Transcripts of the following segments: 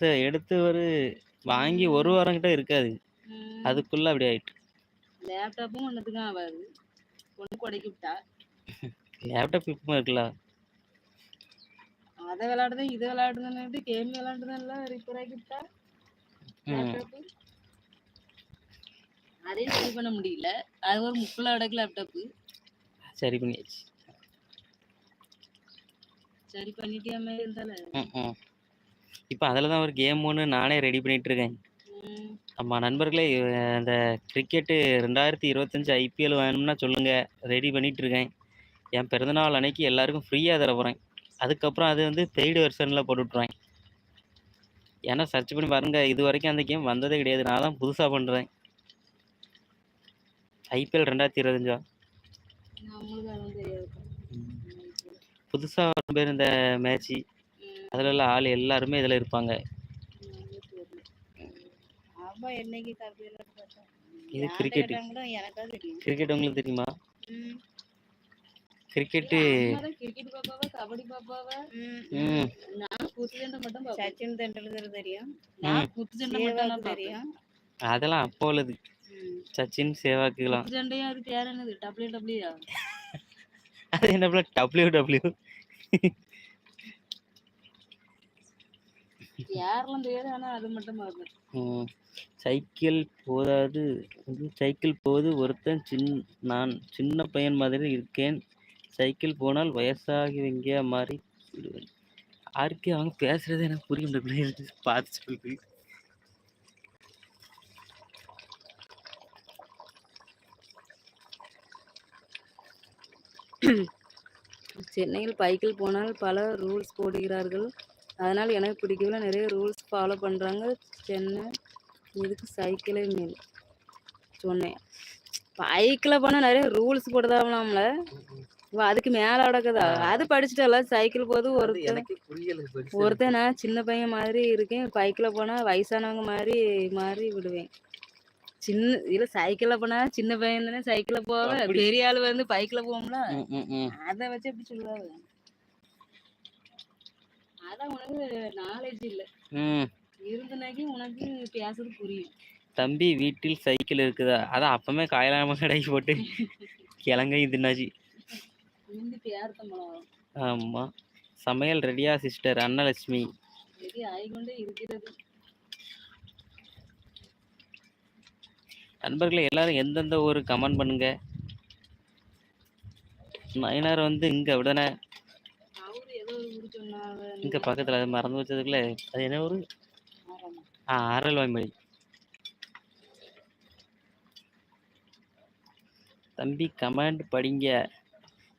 எடுத்த எடுத்து ஒரு வாங்கி ஒரு வாரம் கிட்ட இருக்காது. அதுக்குள்ள அப்படி ஆயிட்டு. லேப்டாப்பும் ஒன்றுத்துக்கும் ஆகாது. கொண்டு கொடைக்கு விட்டா. லேப்டாப் இப்போ இருக்குல்ல? அதை விளையாடுதான் இதை விளையாடுதுன்னு கேம் விளையாடுதான் ரிப்பேர் ஆக்கி விட்டா. அதையும் சரி பண்ண முடியல. அது ஒரு முக்கில் அடக்கு லேப்டாப்பு. சரி பண்ணியாச்சு. சரி பண்ணிட்டே மாதிரி இருந்தால இப்போ அதில் தான் ஒரு கேம் ஒன்று நானே ரெடி பண்ணிட்டு இருக்கேன் ம். ஆமா நண்பர்களே அந்த கிரிக்கெட்டு ரெண்டாயிரத்தி இருபத்தஞ்சு ஐபிஎல் வேணும்னா சொல்லுங்க. ரெடி பண்ணிட்டு இருக்கேன் என் பிறந்தநாள் அன்னைக்கு எல்லாருக்கும் ஃப்ரீயாக தர போகிறேன் அதுக்கப்புறம் அது வந்து பெய்டு வெர்ஷனில் போட்டு விட்ருவேன் ஏன்னா சர்ச் பண்ணி பாருங்க இது வரைக்கும் அந்த கேம் வந்ததே கிடையாது. நான் தான் புதுசாக பண்ணுறேன் ஐபிஎல் ரெண்டாயிரத்தி இருபத்தஞ்சா? புதுசாக பேர் இந்த மேட்ச்சு. அதில் உள்ள ஆள் எல்லாருமே இதில் இருப்பாங்க. இது தெரியும். கிரிக்கெட் உங்களுக்கு தெரியுமா? கிரிக்கெட் சச்சின் தெண்டுல்கர் தெரியும். தெரியும். அதெல்லாம் அப்போ உள்ளது. சச்சின் சேவாக்குலாம். டபிள்யூயா அது என்ன டபிள்யூ டபிள்யூ யாரெல்லாம் தெரியாது ஆனா அது மட்டும். சைக்கிள் போதாது. சைக்கிள் போது ஒருத்தன் சின் நான் சின்ன பையன் மாதிரி இருக்கேன். சைக்கிள் போனால் வயசாகிவங்க மாதிரி யாருக்கு அவங்க பேசுறது எனக்கு புரிய முடியல பார்த்து சொல்லு. சென்னையில் பைக்கில் போனால் பல ரூல்ஸ் போடுகிறார்கள். அதனால் எனக்கு பிடிக்கவில்லை. நிறைய ரூல்ஸ் ஃபாலோ பண்ணுறாங்க சென்னை இதுக்கு சைக்கிளே மேல் சொன்னேன் பைக்கில் போனால் நிறைய ரூல்ஸ் போடுதாங்களாம்ல ஓ, அதுக்கு மேலே அடக்குதா? அது படிச்சுட்டல சைக்கிள் போது ஒருத்தன் ஒருத்தன் நான் சின்ன பையன் மாதிரி இருக்கேன். பைக்கில் போனால் வயசானவங்க மாதிரி மாறி விடுவேன். சின்ன இல்லை சைக்கிளில் போனால் சின்ன பையன் தானே சைக்கிளில் போவேன். பெரிய ஆள் வந்து ம், ம். அதை வச்சு எப்படி சொல்லுவாங்க அதான் உனக்கு நாலேஜ் இல்லை. ம். இருந்தனாக்கி உனக்கு பேசுறது புரியும். தம்பி வீட்டில் சைக்கிள் இருக்குதா? அதான் அப்பமே காயலாம கடைக்கு போட்டு கிழங்கையும் தின்னாச்சு ஆமா. சமையல் ரெடியா சிஸ்டர் அன்னலட்சுமி. நண்பர்களே எல்லாரும் எந்தெந்த ஊர் கமெண்ட் பண்ணுங்க. நயனார் வந்து இங்க விடனே அவரு ஏதோ ஒரு ஊர் சொன்னாங்க இங்க பக்கத்துல அது மறந்து வச்சதுக்குள்ள அது என்ன ஆறாமா. ஆ ஆரல்வாய்மொழி தம்பி கமெண்ட் படிங்க.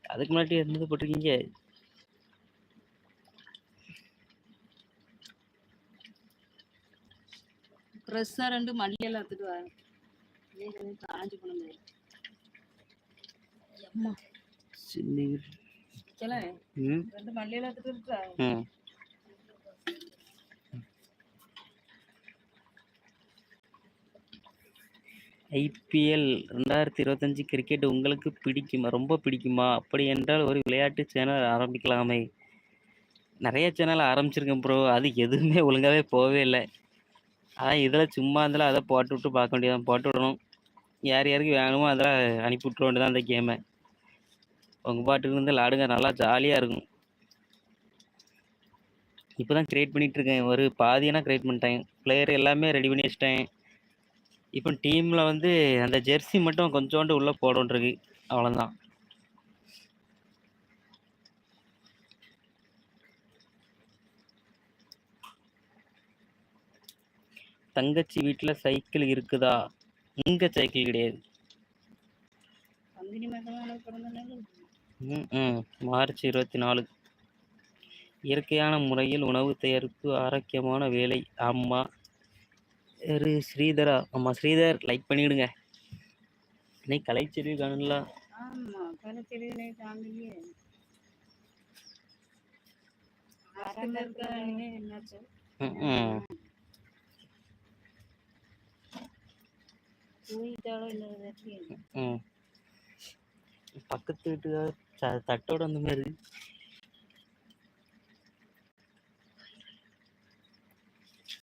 அதுக்கு முன்னாடி என்னது போட்டிருக்கீங்க. ஃப்ரெஷ்ஷாக ரெண்டு மல்லியெல்லாம் எடுத்துட்டு ஏற்கனவே காஞ்சி போன அம்மா. சின்னீர். ஐபிஎல் ரெண்டாயிரத்தி இருபத்தஞ்சு கிரிக்கெட் உங்களுக்கு பிடிக்குமா? ரொம்ப பிடிக்குமா? அப்படி என்றால் ஒரு விளையாட்டு சேனல் ஆரம்பிக்கலாமே. நிறைய சேனல் ஆரம்பிச்சிருக்கேன் ப்ரோ அது எதுவுமே ஒழுங்காகவே போகவே இல்லை. அதான் இதில் சும்மா இருந்தாலும் அதை போட்டு விட்டு பார்க்க வேண்டியதான் போட்டு விடணும். யார் யாருக்கு வேணுமோ அதில் அனுப்பி விட்ற வேண்டியதான் அந்த கேமை உங்கள் பாட்டுக்கு இருந்து விளாடுங்க நல்லா ஜாலியாக இருக்கும். இப்போ தான் க்ரியேட் பண்ணிகிட்ருக்கேன் ஒரு பாதியெல்லாம் க்ரியேட் பண்ணிட்டேன். பிளேயர் எல்லாமே ரெடி பண்ணி வச்சிட்டேன். இப்போ டீமில் வந்து அந்த ஜெர்சி மட்டும் கொஞ்சோண்டு உள்ளே போடணுன்றிருக்கு அவ்வளோதான் தங்கச்சி வீட்டில் சைக்கிள் இருக்குதா? இங்கே சைக்கிள் கிடையாது. மார்ச் இருபத்தி நாலு இயற்கையான முறையில் உணவு தயாரிப்பு ஆரோக்கியமான வேலை. ஆமாம் ஸ்ரீதரா ஆமாம் ஸ்ரீதர் லைக் பண்ணிவிடுங்க இன்னைக்கு கலைச்செல்வி என்னாச்சு? ம், ம் தூங்கிட்டாலும் இன்னொரு ம்